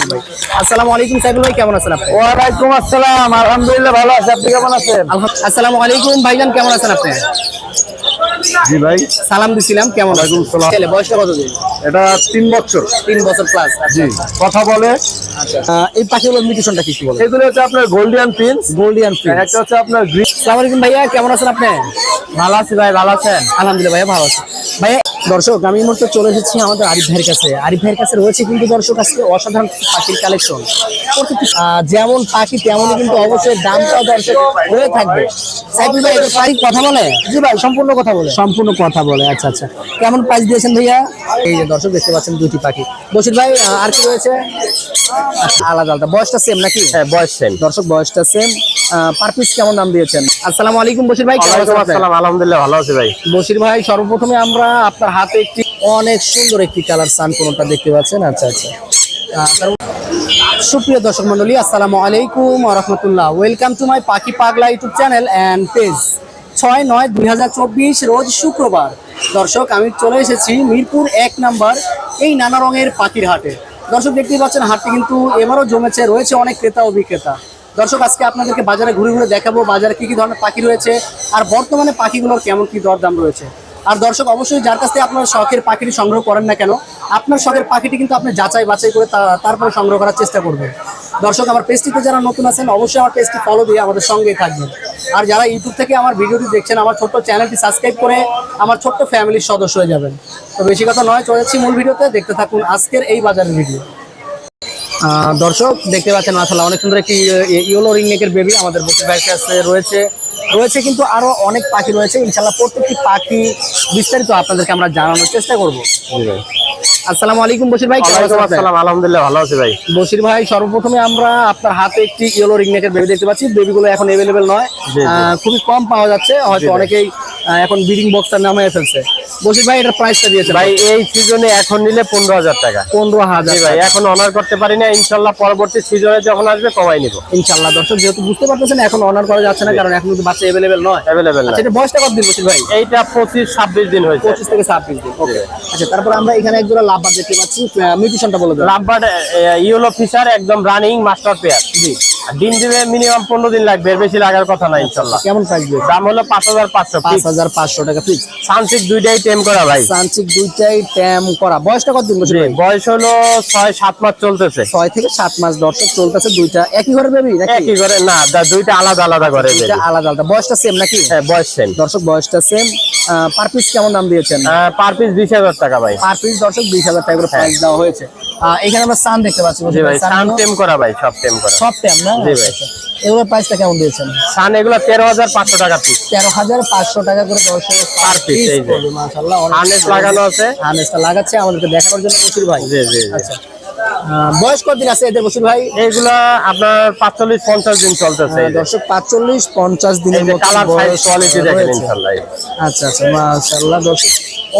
সাইফুল ভাই আসসালামু আলাইকুম সাইফুল ভাই কেমন আছেন আপনি? ওয়ালাইকুম আসসালাম আলহামদুলিল্লাহ ভালো আছি। আপনি কেমন আছেন? আসসালামু আলাইকুম ভাইজান কেমন আছেন আপনি? জি ভাই। সালাম দিছিলাম কেমন আছেন? সালাম। ছেলে বয়সটা কত দিন এটা তিন বছর। তিন বছর প্লাস জি কথা বলে। এই পাখিগুলোর মিউটেশনটা কি বলে এগুলো হচ্ছে আপনার গোল্ডিয়ান প্রিন্স গোল্ডিয়ান একটা হচ্ছে আপনার গ্রিন আসসালামু আলাইকুম ভাইয়া কেমন আছেন আপনি? ভালো আছি ভাই ভালো আছেন? আলহামদুলিল্লাহ ভাইয়া ভালো আছি। ভাইয়া দর্শক আমি মুহূর্তে চলে এসেছি আমাদের আরিফ ভাইয়ের কাছে। আরিফ ভাইয়ের কাছে রয়েছে কিন্তু দর্শক আজকে অসাধারণ পাখির কালেকশন। যেমন পাখি তেমনই কিন্তু অবশ্যই দামটাও দর্শক হয়ে থাকবে। সাইকুল ভাই পাখি কথা বলে? জি ভাই সম্পূর্ণ কথা বলে। সম্পূর্ণ কথা বলে আচ্ছা আচ্ছা। কেমন প্রাইস দিয়েছেন ভাইয়া? এই যে দর্শক দেখতে পাচ্ছেন দুটি পাখি। বসির ভাই আর কি রয়েছে? আলাদা আলাদা। বয়সটা সেম নাকি? হ্যাঁ বয়স সেম দর্শক বয়সটা সেম পার পিস কেমন দাম দিয়েছেন? আসসালামু আলাইকুম বসির ভাই আপনি? আলহামদুলিল্লাহ ভালো আছি ভাই। বশির ভাই সর্বপ্রথমে আমরা আপনার হাতে একটি অনেক সুন্দর একটি কালার সান কোনটা দেখতে পাচ্ছেন? আচ্ছা আচ্ছা। সুপ্রিয় দর্শক মন্ডলী আসসালামু আলাইকুম রহমতুল্লাহ। ওয়েলকাম টু মাই পাখি পাগলা ইউটিউব চ্যানেল অ্যান্ড পেজ ছয় নয় দুই রোজ শুক্রবার। দর্শক, আমি চলে এসেছি মিরপুর এক নাম্বার, এই নানা রঙের পাখির হাটে। দর্শক, দেখতেই পাচ্ছেন, হাটটি কিন্তু এবারও জমেছে, রয়েছে অনেক ক্রেতা ও বিক্রেতা। দর্শক, আজকে আপনাদেরকে বাজারে ঘুরে ঘুরে দেখাবো, বাজারে কি কি ধরনের পাখি রয়েছে, আর বর্তমানে পাখিগুলোর কেমন কি দরদাম রয়েছে। আর দর্শক, অবশ্যই যার কাছ থেকে আপনার শখের পাখিটি সংগ্রহ করেন না কেন, আপনার শখের পাখিটি কিন্তু আপনি যাচাই বাছাই করে তারপরে সংগ্রহ করার চেষ্টা করবেন দর্শক, আমার পেজটিতে যারা নতুন আছেন, অবশ্যই আমার পেজটি ফলো দিয়ে আমাদের সঙ্গেই থাকবেন। আর যারা ইউটিউব থেকে আমার ভিডিওটি দেখছেন, আমার ছোট্ট চ্যানেলটি সাবস্ক্রাইব করে আমার ছোট্ট ফ্যামিলির সদস্য হয়ে যাবেন। তো বেশি কথা নয়, চলে যাচ্ছি মূল ভিডিওতে। দেখতে থাকুন আজকের এই বাজারের ভিডিও দর্শক, দেখতে পাচ্ছেন মাসাল্লাহ অনেক সুন্দর একটি ইয়েলো রিং নেকের বেবি আমাদের বসে ভাইয়ের কাছে রয়েছে। রয়েছে কিন্তু আরও অনেক পাখি রয়েছে। ইনশাল্লাহ প্রত্যেকটি পাখি বিস্তারিত আপনাদেরকে আমরা জানানোর চেষ্টা করব। আসসালামু আলাইকুম বসির ভাই কেমন আছেন আপনি? আলহামদুলিল্লাহ ভালো আছি ভাই। বসির ভাই সর্বপ্রথমে আমরা আপনার হাতে একটি ইয়েলো রিংনেকের বেবি দেখতে পাচ্ছি। বেবিগুলো এখন এভেলেবেল নয়। আহ, খুবই কম পাওয়া যাচ্ছে। হয়তো অনেকেই এখন ব্রিডিং বক্সটার নামে ফেলছে। বশির ভাই এটার প্রাইসটা দিয়েছে ভাই এই সিজনে এখন নিলে পনেরো হাজার টাকা। পনেরো হাজার ভাই এখন অনার করতে পারি না ইনশাল্লাহ পরবর্তী সিজনে যখন আসবে কমাই নিব। ইনশাল্লাহ দর্শক যেহেতু বুঝতে পারতেছেন এখন অনার করা যাচ্ছে না কারণ এখন কিন্তু বাচ্চা এভেলেবেল নয়। অ্যাভেলেবেল না আচ্ছা এটা বয়সটা কত দিন বলছেন ভাই? এইটা পঁচিশ ছাব্বিশ দিন হয়েছে। পঁচিশ থেকে ছাব্বিশ দিন ওকে আচ্ছা তারপর আমরা এখানে এক জোড়া লাভবার দেখতে পাচ্ছি মিউটিশনটা বলে দেবো লাভবার্ড ইউলো ফিশার একদম রানিং মাস্টার পেয়ার জি। ডিম দিবে মিনিমাম পনেরো দিন লাগবে এর বেশি লাগার কথা না ইনশাল্লাহ। কেমন দিয়েছে দাম হলো পাঁচ হাজার পাঁচশো পাঁচ হাজার পাঁচশো টাকা ফিক্স সানসিক দুইটাই টেম করা ভাই। সানচিক দুইটাই ট্যাম করা। বয়সটা কত দিন বলছেন বয়স হলো ছয় সাত মাস চলতেছে। ছয় থেকে সাত মাস দর্শক চলতেছে দুইটা। একই ঘরে বেবি একই করে না দুইটা আলাদা আলাদা দুইটা আলাদা আলাদা। বয়সটা সেম নাকি? হ্যাঁ বয়স সেম দর্শক বয়সটা সেম পার পিস কেমন দাম দিয়েছেন? পার পিস বিশ হাজার টাকা ভাই। পার পিস দর্শক বিশ হাজার টাকা করে প্রাইস দেওয়া হয়েছে। এখানে আমরা সান দেখতে পাচ্ছি। জি ভাই সান টেম করা ভাই সব টেম করা। সব ট্যাম না? জি ভাই। এগুলোর প্রাইসটা কেমন দিয়েছেন? সান এগুলো তেরো হাজার পাঁচশো টাকা পিস তেরো হাজার পাঁচশো টাকা করে দর্শক Per piece, এই যে। মাসাল্লাহ হার্নেস লাগানো আছে। হার্নেসটা লাগাচ্ছে আমাদেরকে দেখানোর জন্য ভাই। জি জি। আচ্ছা। বয়স কতদিন আছে এদের বসির ভাই? এইগুলা আপনার পাঁচচল্লিশ পঞ্চাশ দিন চলতেছে এই দর্শক পাঁচচল্লিশ পঞ্চাশ দিনের কালার কোয়ালিটি দেখেন। ইনশাল্লাহ আচ্ছা আচ্ছা মাশাআল্লাহ দর্শক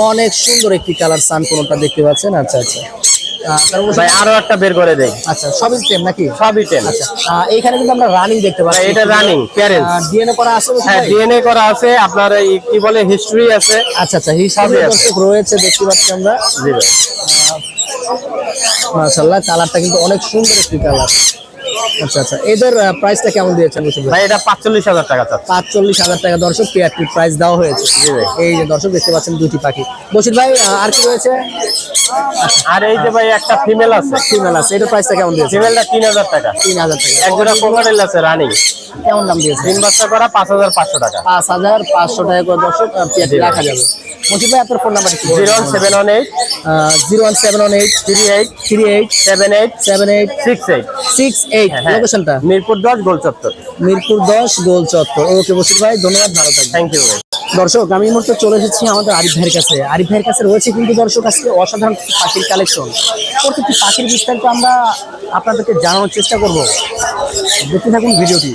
অনেক সুন্দর একটি কালার সান কোনটা দেখতে পাচ্ছেন? আচ্ছা আচ্ছা। ভাই আরও একটা বের করে দেই। আচ্ছা সবই টেম নাকি? সবই টেম আচ্ছা এইখানে কিন্তু আমরা রানিং দেখতে পাচ্ছি। এটা রানিং প্যারেন্টস ডিএনএ করা আছে হ্যাঁ ডিএনএ করা আছে আপনার কি বলে হিস্ট্রি আছে। আচ্ছা আচ্ছা হিসাবে আছে। রয়েছে দেখতে পাচ্ছি আমরা। জি ভাই। মাশাআল্লাহ কালারটা কিন্তু অনেক সুন্দর একটি কালার আচ্ছা আচ্ছা। এদের প্রাইসটা কেমন দিয়েছেন ভাই এটা পাঁচচল্লিশ হাজার টাকা পাঁচচল্লিশ হাজার টাকা। দর্শক পেয়ারটির প্রাইস দেওয়া হয়েছে। এই যে দর্শক দেখতে পাচ্ছেন দুটি পাখি। বসির ভাই আর কি রয়েছে? আর এই যে ভাই একটা ফিমেল আছে। ফিমেল আছে। এটার প্রাইসটা কেমন দিয়েছে ফিমেলটা তিন হাজার টাকা। তিন হাজার টাকা। এক জোড়া কোকারেল আছে রানিং কেমন দাম দিয়েছে তিন বাচ্চা করা পাঁচ হাজার পাঁচশো টাকা। পাঁচ হাজার পাঁচশো টাকা করে দর্শক পেয়ারটি রাখা যাবে। বসির ভাই আপনার phone number zero one seven one eight. Zero one seven one eight. Three eight. Three eight. Seven eight. Seven eight. Six eight. Six eight. হ্যাঁ। লোকেশনটা মিরপুর দশ গোল চত্বর। মিরপুর দশ গোল চত্বর। ওকে বসির ভাই ধন্যবাদ ভালো থাকবেন। থ্যাংক ইউ ভাই দর্শক আমি মুহূর্তে চলে এসেছি আমাদের আরিফ ভাইয়ের কাছে। আরিফ ভাইয়ের কাছে রয়েছে কিন্তু দর্শক আজকে অসাধারণ পাখির কালেকশন প্রত্যেকটি পাখির বিস্তারিত আমরা আপনাদেরকে জানানোর চেষ্টা করব। দেখতে থাকুন ভিডিওটি।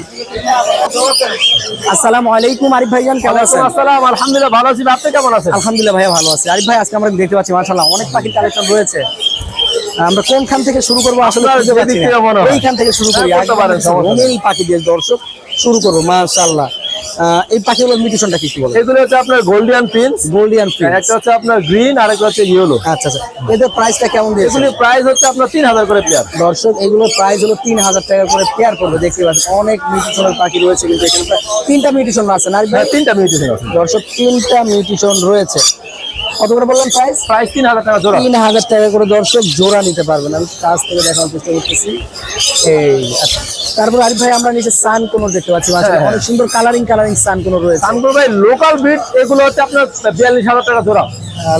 আসসালামু আলাইকুম আরিফ ভাইজান কেমন আছেন? আসসালাম আলহামদুলিল্লাহ ভালো আছি। আপনি কেমন আছেন? আলহামদুলিল্লাহ ভাইয়া ভালো আছি। আরিফ ভাই আজকে আমরা দেখতে পাচ্ছি মাশাআল্লাহ অনেক পাখির কালেকশন রয়েছে। আমরা কোনখান থেকে শুরু করব আসলে হয়। এইখান থেকে শুরু করি। নেই। রঙিন পাখি দিয়ে দর্শক শুরু করব মাশাআল্লাহ। এই পাখিগুলোর মিউটেশনটা কি বলে এগুলো হচ্ছে আপনার গোল্ডিয়ান প্রিন্স গোল্ডিয়ান একটা হচ্ছে আপনার গ্রিন আর একটা হচ্ছে ইয়েলো আচ্ছা আচ্ছা। এদের প্রাইসটা কেমন দিয়েছে এগুলো প্রাইস হচ্ছে আপনার তিন হাজার করে পেয়ার দর্শক এগুলোর প্রাইস হলো তিন হাজার টাকা করে পেয়ার করবে। দেখতে পাচ্ছেন অনেক মিউটেশনের পাখি রয়েছে কিন্তু এখানে। তিনটা মিউটেশন আছে না হ্যাঁ তিনটা মিউটেশন আছে। দর্শক তিনটা মিউটেশন রয়েছে। কত করে বললাম প্রাইস প্রাইস তিন হাজার টাকা জোড়া। তিন হাজার টাকা করে দর্শক জোড়া নিতে পারবেন। আমি কাছ থেকে দেখানোর চেষ্টা করতেছি। এই আচ্ছা। তারপর আরিফ ভাই আমরা নিচে সান কোনো দেখতে পাচ্ছি। হ্যাঁ, অনেক সুন্দর কালারিং কালারিং সান কোনো রয়েছে। ভাই লোকাল বিট এগুলো হচ্ছে আপনার বিয়াল্লিশ হাজার টাকা জোড়া।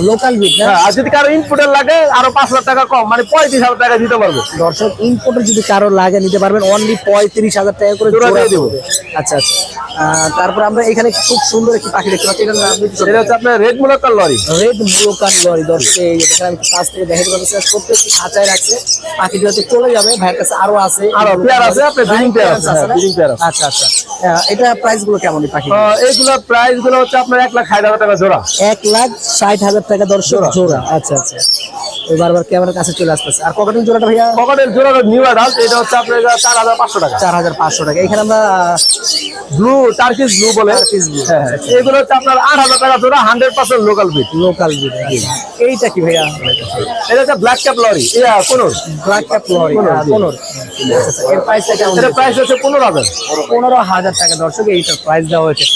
লোকাল বিট হ্যাঁ আর যদি কারও ইনপুটের লাগে আরও পাঁচ হাজার টাকা কম মানে পঁয়ত্রিশ হাজার টাকা দিতে পারব। দর্শক ইম্পোর্টের যদি কারও লাগে নিতে পারবেন। অনলি পঁয়ত্রিশ হাজার টাকা করে জোড়া দিয়ে দেবো। আচ্ছা আচ্ছা। তারপর আমরা এখানে খুব সুন্দর একটি পাখি দেখতে পাচ্ছি। এটা হচ্ছে আপনার রেড মুলাকার লরি রেড ব্লোকার লরি দর্শক দেখেন আমি কাছ থেকে দেখাতে পাচ্ছি প্রত্যেকটি খাঁচায় রাখছে। পাখিটি হয়তো চলে যাবে ভাইয়ের কাছে আরও আছে। আরও পেয়ার আছে, আপনার pair আছে, হ্যাঁ, pair আছে। আচ্ছা আচ্ছা। এটা প্রাইসগুলো কেমন পাখি এইগুলো প্রাইসগুলো হচ্ছে আপনার এক লাখ ষাট হাজার টাকা জোড়া। এক লাখ ষাট হাজার টাকা দর্শক জোড়া। আচ্ছা আচ্ছা। বারবার ক্যামেরার কাছে চলে আসতেছে। আর জোড়াটা ভাইয়া? পকেটের জোড়া নিউ অ্যাডাল্ট এটা হচ্ছে আপনার চার হাজার পাঁচশো টাকা। চার হাজার পাঁচশো টাকা। এখানে আমরা ব্লু টার্কিস ব্লু। বলে হ্যাঁ হ্যাঁ। এগুলো হচ্ছে আপনার আট হাজার টাকা জোড়া হান্ড্রেড পার্সেন্ট লোকাল বিট লোকাল এইটা কি ভাইয়া? এটা black cap lory yeah black cap lory কোনোর এর প্রাইসটা কেমন এটা প্রাইস হচ্ছে পনেরো হাজার। পনেরো হাজার টাকা দর্শক এইটার প্রাইস দেওয়া হয়েছে।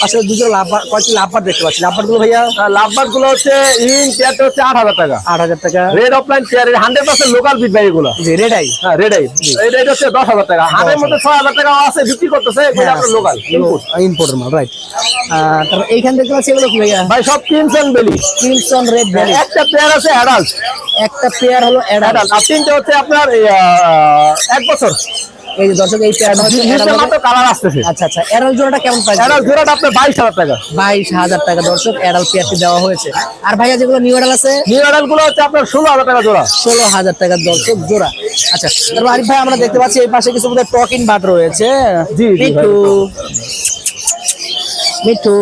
পাশে দুটো লাভবার কয়েকটি লাভবার দেখতে পাচ্ছি। ভাইয়া? হচ্ছে ইন পেয়ারটা হচ্ছে আট হাজার টাকা। আট হাজার টাকা। Red offline pair hundred percent local বিট ভাই এগুলো। জি রেডাই হ্যাঁ রেড আই হচ্ছে দশ হাজার টাকা। হাটের মধ্যে ছয় হাজার টাকা আছে বিক্রি করতেছে হ্যাঁ, আপনার লোকাল ইনপুট ইম্পোর্টের মাল রাইট এইখান দেখতে পাচ্ছি এগুলো কি ভাইয়া? ভাই সব কিনছেন বেলি কিলসন রেড একটা পেয়ার আছে অ্যাডাল্ট একটা পেয়ার হলো অ্যাডাল্ট আর তিনটে হচ্ছে আপনার এক বছর। এই যে দর্শক এই পেয়ারটা হচ্ছে মাত্র কালার আসতেছে। আচ্ছা আচ্ছা জোড়াটা কেমন জোড়াটা আপনার বাইশ হাজার টাকা। বাইশ হাজার টাকা দর্শক পেয়ারটি দেওয়া হয়েছে। আর ভাইয়া যেগুলো নিউ অ্যাডাল আছে? নিউ গুলো হচ্ছে আপনার টাকা জোড়া। ষোলো হাজার টাকার দর্শক জোড়া। আচ্ছা তারপর আরিফ ভাই আমরা দেখতে পাচ্ছি এই পাশে কিছু বোধহয় টকিং বাট রয়েছে। জি, জি, মিঠু। মিঠু।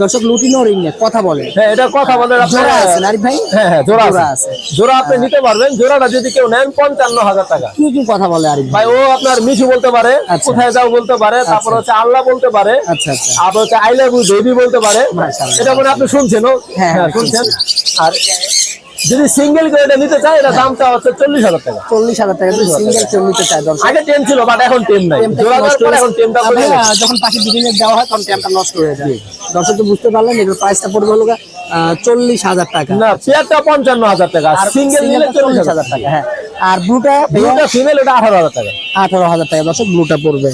দর্শক লুটিনো রিং কথা বলে। হ্যাঁ এটা কথা বলে জোড়া আছে আরিফ ভাই? হ্যাঁ হ্যাঁ জোড়া আছে। জোড়া আপনি নিতে পারবেন। জোড়াটা যদি কেউ নেন পঞ্চান্ন হাজার টাকা। কি কি কথা বলে আরিফ ভাই? ও আপনার মিঠু বলতে পারে আচ্ছা। কোথায় যাও বলতে পারে তারপর হচ্ছে আল্লাহ বলতে পারে আচ্ছা আচ্ছা। আর হচ্ছে আই লাভ ইউ বেবি বলতে পারে। এটা মানে আপনি শুনছেন ও হ্যাঁ, হ্যাঁ শুনছেন? আর যদি সিঙ্গেল করে এটা নিতে চায় এটা দামটা হচ্ছে চল্লিশ হাজার টাকা। চল্লিশ হাজার টাকা সিঙ্গেল কেউ নিতে চায় আগে টেম ছিল বাট এখন টেম নাই। এখন ভাইয়া, যখন পাখি ডিজাইনের দেওয়া হয় তখন টেমটা নষ্ট হয়ে যায়। দর্শক তো বুঝতে পারলেন এটার প্রাইসটা পড়বে হলো চল্লিশ হাজার টাকা। না চেয়ারটা পঞ্চান্ন হাজার টাকা আর সিঙ্গেল নিলে চল্লিশ হাজার টাকা হ্যাঁ। আর ব্লুটা দুটা ফিমেল ওটা আঠারো হাজার টাকা। আঠারো হাজার টাকা। দর্শক ব্লুটা পড়বে।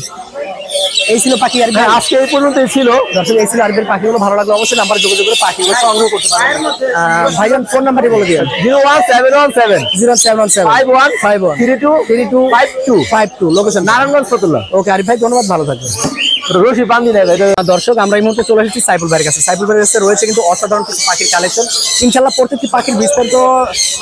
এই ছিল পাখি আর হ্যাঁ আজকে এই পর্যন্তই ছিল। দর্শক এই ছিল আরবির পাখিগুলো ভালো লাগল অবশ্যই নাম্বার যোগাযোগ করে পাখিগুলো সংগ্রহ করতে পারবেন। আহ, ভাইজান ফোন নাম্বারটি বলে দিন zero one seven one seven. Zero seven one seven. Five one five one. Three two three two five two. Five two. Location Narayanganj Fatullah. Okay Arif ভাই ধন্যবাদ ভালো থাকবেন। রশি বান্ধি ভাই। দর্শক আমরা এই মুহূর্তে চলে এসেছি সাইফুল ভাইয়ের কাছে। সাইফুল ভাইয়ের কাছে রয়েছে কিন্তু অসাধারণ কিছু পাখির কালেকশন ইনশাল্লাহ প্রত্যেকটি পাখির বিস্তারিত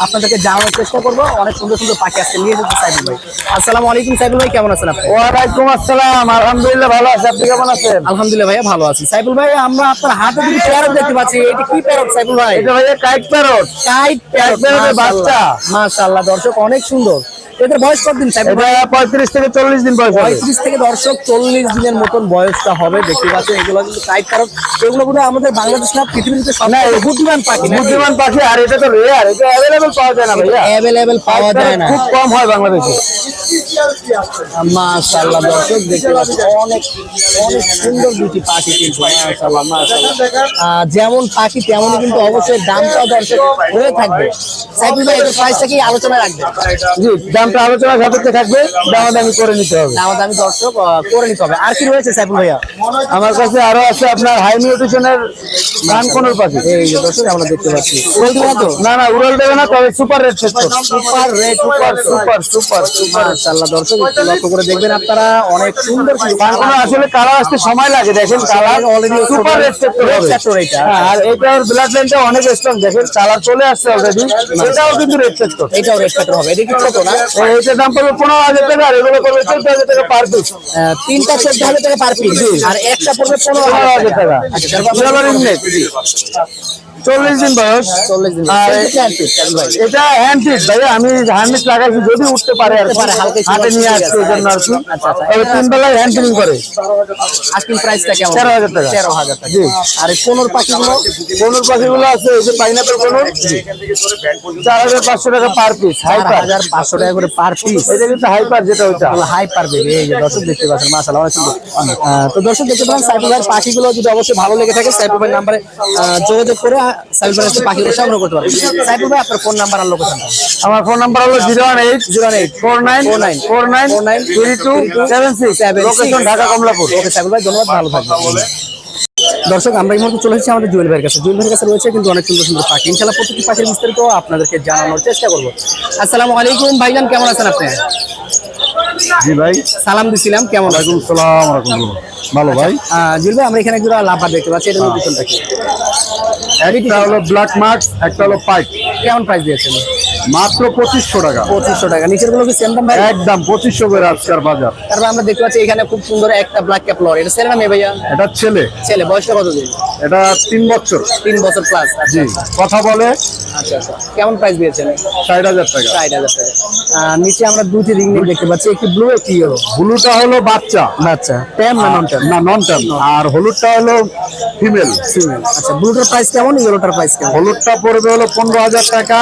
আপনাদেরকে জানানোর চেষ্টা করব। অনেক সুন্দর সুন্দর পাখি আজকে নিয়ে এসেছে সাইফুল ভাই। আসসালামু আলাইকুম সাইফুল ভাই কেমন আছেন আপনি? ওয়ালাইকুম আসসালাম আলহামদুলিল্লাহ ভালো আছে। আপনি কেমন আছেন? আলহামদুলিল্লাহ ভাইয়া ভালো আছি। সাইফুল ভাই আমরা আপনার হাতে দুটি প্যারট দেখতে পাচ্ছি। এটি কি প্যারট সাইফুল ভাই? এটা ভাইয়া কাইট প্যারট কাইট প্যারট প্যারটের বাচ্চা। মাশাআল্লাহ দর্শক অনেক সুন্দর। এদের বয়স কতদিন এটা পঁয়ত্রিশ থেকে চল্লিশ দিন বয়স পঁয়ত্রিশ থেকে দর্শক চল্লিশ দিনের মতন বয়সটা হবে দেখতে পাচ্ছেন এগুলো কিন্তু কাইট প্যারট এগুলো আমাদের বাংলাদেশ না পৃথিবীতে সব বুদ্ধিমান পাখি বুদ্ধিমান পাখি আর এটা তো রেয়ার এটা অ্যাভেলেবল পাওয়া যায় না ভাইয়া। অ্যাভেলেবেল পাওয়া যায় না। খুব কম হয় বাংলাদেশে। মাশাআল্লাহ দর্শক দেখতে পাচ্ছি অনেক অনেক সুন্দর দুটি পাখি কিন্তু মাশাআল্লাহ মাশাআল্লাহ। যেমন পাখি তেমনই কিন্তু অবশ্যই দামটাও দর্শক হয়ে থাকবে। সাইকেল ভাই প্রাইসটা কি আলোচনা রাখবে জি দামটা আলোচনা সাপেক্ষে থাকবে দামাদামি করে নিতে হবে। দাম দামি দর্শক করে নিতে হবে। আর কি রয়েছে সাইফুল ভাইয়া? আমার কাছে আরও আছে আপনার হাই নিউট্রিশনের ধান কোনোর পাখি। এই দর্শক আমরা দেখতে পাচ্ছি। তো না না উড়াল দেবে না তবে super red super red super super super super মাশাআল্লাহ দর্শক একটু লক্ষ্য করে দেখবেন আপনারা অনেক সুন্দর ধান কোনো আসলে কালার আসতে সময় লাগে দেখেন colour already super red factor এটা। হ্যাঁ, আর এটার ব্লাড লাইনটা অনেক স্ট্রং দেখেন কালার চলে আসছে অলরেডি এটাও কিন্তু রেড সেক্টর এটাও রেড সেক্টর হবে এটা কি ছোট না? এইটার দাম পড়বে পনেরো হাজার টাকা আর এগুলো করবে চোদ্দ হাজার টাকা পার পিস তিনটা চোদ্দ হাজার টাকা পার পিস আর একটা পড়বে পনেরো হাজার টাকা। আচ্ছা। চল্লিশ দিন বয়স। চল্লিশ দিন আর এটা hand ভাই এটা হ্যান্ড ফিট ভাই। আমি হ্যান্ড লাগাইছি যদি উঠতে পারে আর পারে, হালকা হাতে নিয়ে আসছি ওই জন্য আর কি। তবে তিন বেলায় হ্যান্ড করে। আস্কিং প্রাইসটা কেমন? 13,000 টাকা। তেরো হাজার টাকা। জি। আর কোনোর পাখিগুলো? কোনোর পাখিগুলো আছে এই যে পাইনাপেল কোনো চার হাজার পাঁচশো টাকা পার পিস হাইপার হাজার পাঁচশো টাকা করে পার পিস এটা কিন্তু হাইপার যেটা ওইটা। এই যে দর্শক দেখতে পাচ্ছেন অনেক তো দর্শক দেখতে পারেন সাইফুল ভাইয়ের পাখিগুলো যদি অবশ্যই ভালো লেগে থাকে সাইফুল ভাইয়ের নাম্বারে যোগাযোগ করে সাইফুল সাথে পাখিগুলো সংগ্রহ করতে পারবেন। সাইফুল ভাই আপনার ফোন নাম্বার আর লোকেশনটা আমার ফোন নাম্বার হলো zero one eight zero eight four nine four nine four nine four nine three two seven six location Dhaka Kamalapur. Okay Saiful ভাই ধন্যবাদ ভালো থাকবেন। দর্শক আমরা এই মুহূর্তে চলে এসেছি আমাদের জুয়েল ভাইয়ের কাছে। জুয়েল ভাইয়ের কাছে রয়েছে কিন্তু অনেক সুন্দর সুন্দর পাখি। ইনশাল্লাহ প্রত্যেকটি পাখির বিস্তারিত আপনাদেরকে জানানোর চেষ্টা করব। আসসালামু আলাইকুম ভাইজান কেমন আছেন আপনি? জি ভাই। সালাম দিছিলাম কেমন আছেন? ওয়ালাইকুম সালাম রাহমাতুল্লাহ ভালো ভাই? আহ, জুয়েল ভাই আমরা এখানে একজোড়া লাভবার দেখতে পাচ্ছি। এটা লোকেশনটা কি? একটা হলো ব্ল্যাক মার্কস একটা হলো পাইপ কেমন প্রাইস দিয়েছেন? মাত্র পঁচিশশো টাকা। পঁচিশশো টাকা। নিচেরগুলো কি সেম দাম ভাই? একদম পঁচিশশো করে আজকের বাজার। তারপর আমরা দেখতে পাচ্ছি এখানে খুব সুন্দর একটা ব্ল্যাক ক্যাপ লর। এটা ছেলে না মেয়ে ভাইয়া? এটা ছেলে। ছেলে। বয়সটা কত দিন? এটা তিন বছর। তিন বছর প্লাস জি। কথা বলে। আচ্ছা আচ্ছা। কেমন প্রাইস দিয়েছেন? ষাট হাজার টাকা। ষাট হাজার টাকা। নিচে আমরা দুটি রিং দেখতে পাচ্ছি। একটি ব্লু একটি ইয়েলো ব্লুটা হলো বাচ্চা। আচ্ছা ট্যাম না নন ট্যাম না নন আর হলুদটা হলো ফিমেল আচ্ছা ব্লুটার প্রাইস কেমন ইয়েলোটার প্রাইস কেমন? হলুদটা পড়বে হলো পনেরো হাজার টাকা।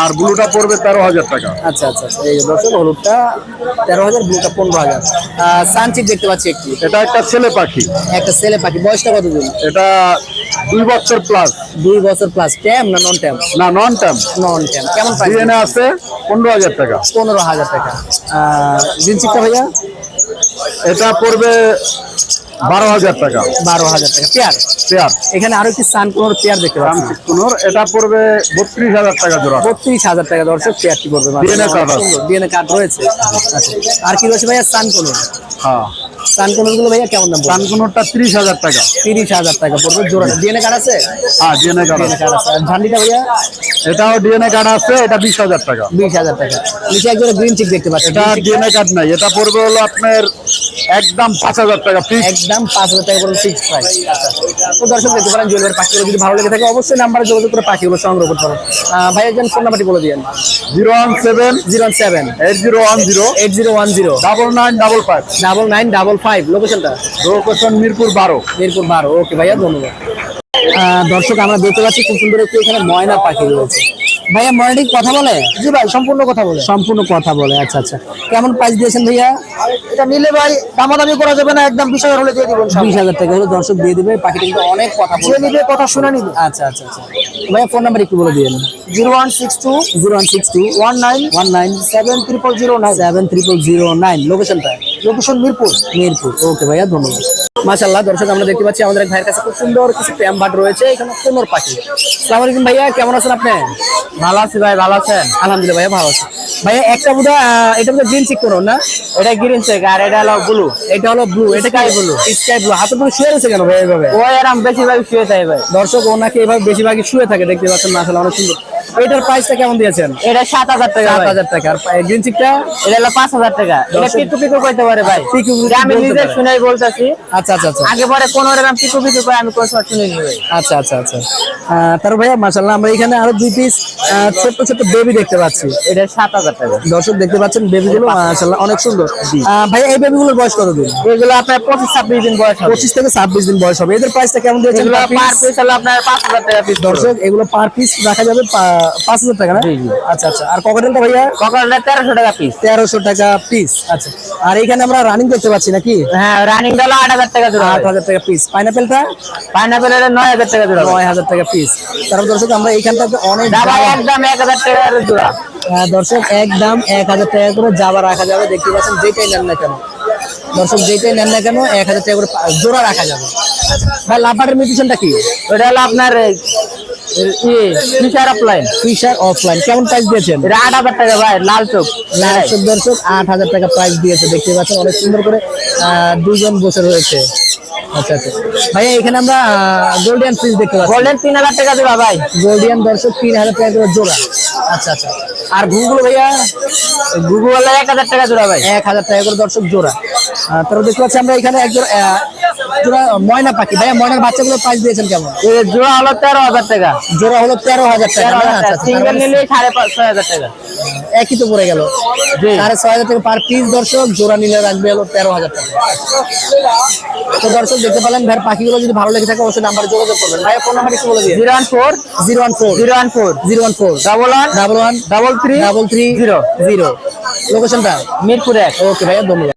আর ব্লুটা পড়বে তেরো হাজার টাকা। আচ্ছা আচ্ছা আচ্ছা। এই দর্শক হলুদটা তেরো হাজার ব্লুটা পনেরো হাজার। সানচিক দেখতে পাচ্ছি একটি। এটা একটা ছেলে পাখি। একটা ছেলে পাখি। বয়সটা কত দিন এটা দুই বছর প্লাস দুই বছর প্লাস ট্যাম না নন ট্যাম না নন টার্ম নন ট্যাম কেমন প্রাইস ডিএনএ আছে পনেরো হাজার টাকা। পনেরো হাজার টাকা। জিনসিকটা ভাইয়া? এটা পড়বে বারো হাজার টাকা। বারো হাজার টাকা। পেয়ার? পেয়ার। এখানে আরও একটি সান কোনোর পেয়ার দেখতে পাচ্ছি। কোনোর এটা পড়বে বত্রিশ হাজার টাকা জোড়া। বত্রিশ হাজার টাকা দর্শক পেয়ারটি করবে DNA card আছে। ডিএনএ কার্ড রয়েছে। আচ্ছা আর কি রয়েছে ভাইয়া? হ্যাঁ। ভাইয়া কেমন দাম ত্রিশ হাজার টাকা। তিরিশ হাজার টাকা পড়বে জোড়াটা ডিএনএ কার্ড আছে? হ্যাঁ ডিএনএ কার্ড ডিএনএ কার্ড আছে। আর ঝান্ডিটা ভাইয়া? এটাও ডিএনএ কার্ড আছে এটা বিশ হাজার টাকা। বিশ হাজার টাকা। নিচে একজন গ্রিন চিক দেখতে পাচ্ছি। এটা ডিএনএ কার্ড নাই এটা পড়বে হলো আপনার একদম পাঁচ হাজার টাকা ফিক্স একদম পাঁচ হাজার টাকা করে ফিক্স প্রাইস তো দর্শক দেখতে পারেন জুয়েলারি পাখিগুলো যদি ভালো লেগে থাকে অবশ্যই নাম্বারে যোগাযোগ করে পাখিগুলো সংগ্রহ করতে পারেন। ভাই একজন ফোন নাম্বারটি বলে দিয়েন। Zero one seven zero seven. Eight zero one zero eight zero one zero. Double nine double five. Double nine double five. লোকেশনটা লোকেশন মিরপুর বারো। মিরপুর বারো। ওকে ভাইয়া ধন্যবাদ। দর্শক আমরা দেখতে পাচ্ছি খুব সুন্দর একটি এখানে ময়না পাখি রয়েছে। ভাইয়া ময়নাটি কথা বলে? জি ভাই সম্পূর্ণ কথা বলে। সম্পূর্ণ কথা বলে আচ্ছা আচ্ছা। কেমন প্রাইস দিয়েছেন ভাইয়া? এটা নিলে ভাই দামাদামি করা যাবে না একদম বিশ হাজার হলে দিয়ে দিবেন বিশ হাজার টাকা হলে দর্শক দিয়ে দিবে পাখিটা কিন্তু অনেক কথা বলে নিবে কথা শুনে নিবে। আচ্ছা আচ্ছা আচ্ছা। ভাইয়া ফোন নাম্বার একটু বলে দিন। Zero one six two zero one six two one nine one nine seven triple zero nine. Seven triple zero nine. লোকেশনটা লোকেশন মিরপুর। মিরপুর। ওকে ভাইয়া ধন্যবাদ। মাশাল্লাহ দর্শক আমরা দেখতে পাচ্ছি আমাদের এক ভাইয়ের কাছে খুব সুন্দর কিছু প্যাম বাট রয়েছে এখানে কোনোর পাখি। সালাম আলাইকুম ভাইয়া কেমন আছেন আপনি? ভালো আছি ভাই ভালো আছেন? আলহামদুলিল্লাহ ভাইয়া ভালো আছি। ভাইয়া একটা বোধ এটা বোধ গ্রিন চিক করুন না? এটা গ্রিন চেক আর এটা হলো ব্লু এটা হলো ব্লু এটা কাই ব্লু স্কাই ব্লু হাতে পুরো শুয়ে রয়েছে কেন ভাই এইভাবে ও এরকম বেশিরভাগ শুয়ে থাকে ভাই। দর্শক ওনাকে নাকি এভাবে বেশিরভাগই শুয়ে থাকে দেখতে পাচ্ছেন মাশাল্লাহ অনেক সুন্দর। এটার প্রাইসটা কেমন দিয়েছেন? এটা সাত হাজার টাকা সাত হাজার টাকা। আর গ্রিন চিকটা এটা হলো পাঁচ হাজার টাকা। এটা পিকু পিকু করতে পারে ভাই। পিকু আমি নিজে। শুনেই বলতেছি। আচ্ছা আচ্ছা আচ্ছা। আগে পরে কোন রকম পিকু পিকু করে আমি কোন শুনিনি ভাই। আচ্ছা আচ্ছা আচ্ছা। তারপর ভাইয়া আমরা এখানে আরও দুই পিস ছোট্ট ছোট্ট বেবি দেখতে পাচ্ছি। এটা সাত হাজার টাকা। দর্শক দেখতে পাচ্ছেন বেবিগুলো মাসাল্লাহ অনেক সুন্দর। ভাইয়া এই বেবিগুলোর বয়স কত দিন এগুলো আপনার পঁচিশ ছাব্বিশ দিন বয়স হবে। পঁচিশ থেকে ছাব্বিশ দিন বয়স হবে। এদের প্রাইসটা কেমন দিয়েছেন piece? পার পিস হলো আপনার পাঁচ হাজার টাকা পিস দর্শক এগুলো পার পিস রাখা যাবে পাঁচ হাজার টাকা না। আচ্ছা আচ্ছা। আর ককাটেলটা ভাইয়া? কখনটা তেরোশো টাকা পিস তেরোশো টাকা পিস আচ্ছা। আর এখানে আমরা রানিং দেখতে পাচ্ছি নাকি? হ্যাঁ রানিং হলো আট হাজার টাকা জোড়া আট হাজার টাকা পিস পাইনাপেলটা পাইনাপেল এটা নয় হাজার টাকা জোড়া নয় হাজার টাকা পিস তারপর দর্শক আমরা এইখানটাতে অনেক একদম এক হাজার টাকার জোড়া। আহ, দর্শক একদম এক হাজার টাকা করে যাওয়া রাখা যাবে। দেখতে পাচ্ছেন যেটাই নেন না কেন। দর্শক যেটাই নেন না কেন এক হাজার টাকা করে জোড়া রাখা যাবে। ভাই লাভবারের মিউটিশনটা কি? ওটা হলো আপনার অফলাইন ফিশার অফলাইন কেমন প্রাইস দিয়েছেন? এটা আট হাজার টাকা ভাই লাল চোখ। দর্শক আট হাজার টাকা প্রাইস দিয়েছে। দেখতে পাচ্ছেন অনেক সুন্দর করে দুজন বসে রয়েছে। আচ্ছা আচ্ছা। এখানে আমরা গোল্ডিয়ান দেখতে পাচ্ছি। গোল্ডেন তিন হাজার টাকা ভাই। গোল্ডিয়ান দর্শক তিন হাজার টাকা করে জোড়া। আচ্ছা আচ্ছা। আর ঘুমগুলো ভাইয়া গুগল হলো এক হাজার টাকা জোড়া ভাই। এক হাজার টাকা করে দর্শক জোড়া। তারপর দেখতে পাচ্ছি আমরা এখানে একজন জোড়া ময়না পাখি। ভাইয়া ময়নার বাচ্চাগুলো প্রাইস দিয়েছেন কেমন? জোড়া হলো তেরো হাজার টাকা। জোড়া হলো তেরো হাজার টাকা আচ্ছা, আচ্ছা, সিঙ্গেল নিলে সাড়ে পাঁচ ছয় হাজার টাকা। একই তো পড়ে গেল। সাড়ে ছয় হাজার টাকা পার পিস দর্শক জোড়া নিলে রাখবে হলো তেরো হাজার টাকা। তো দর্শক দেখতে পেলেন ভাইয়ের পাখিগুলো যদি ভালো লেগে থাকে অবশ্যই নাম্বারে যোগাযোগ করবেন। ভাইয়া ফোন নাম্বার একটু বলে দিয়ে zero one four. Zero one four. Zero one four. Zero one four. Double one. Double one. Double three. Double three. Zero. Zero. লোকেশনটা? মিরপুর এক। ওকে ভাইয়া ধন্যবাদ।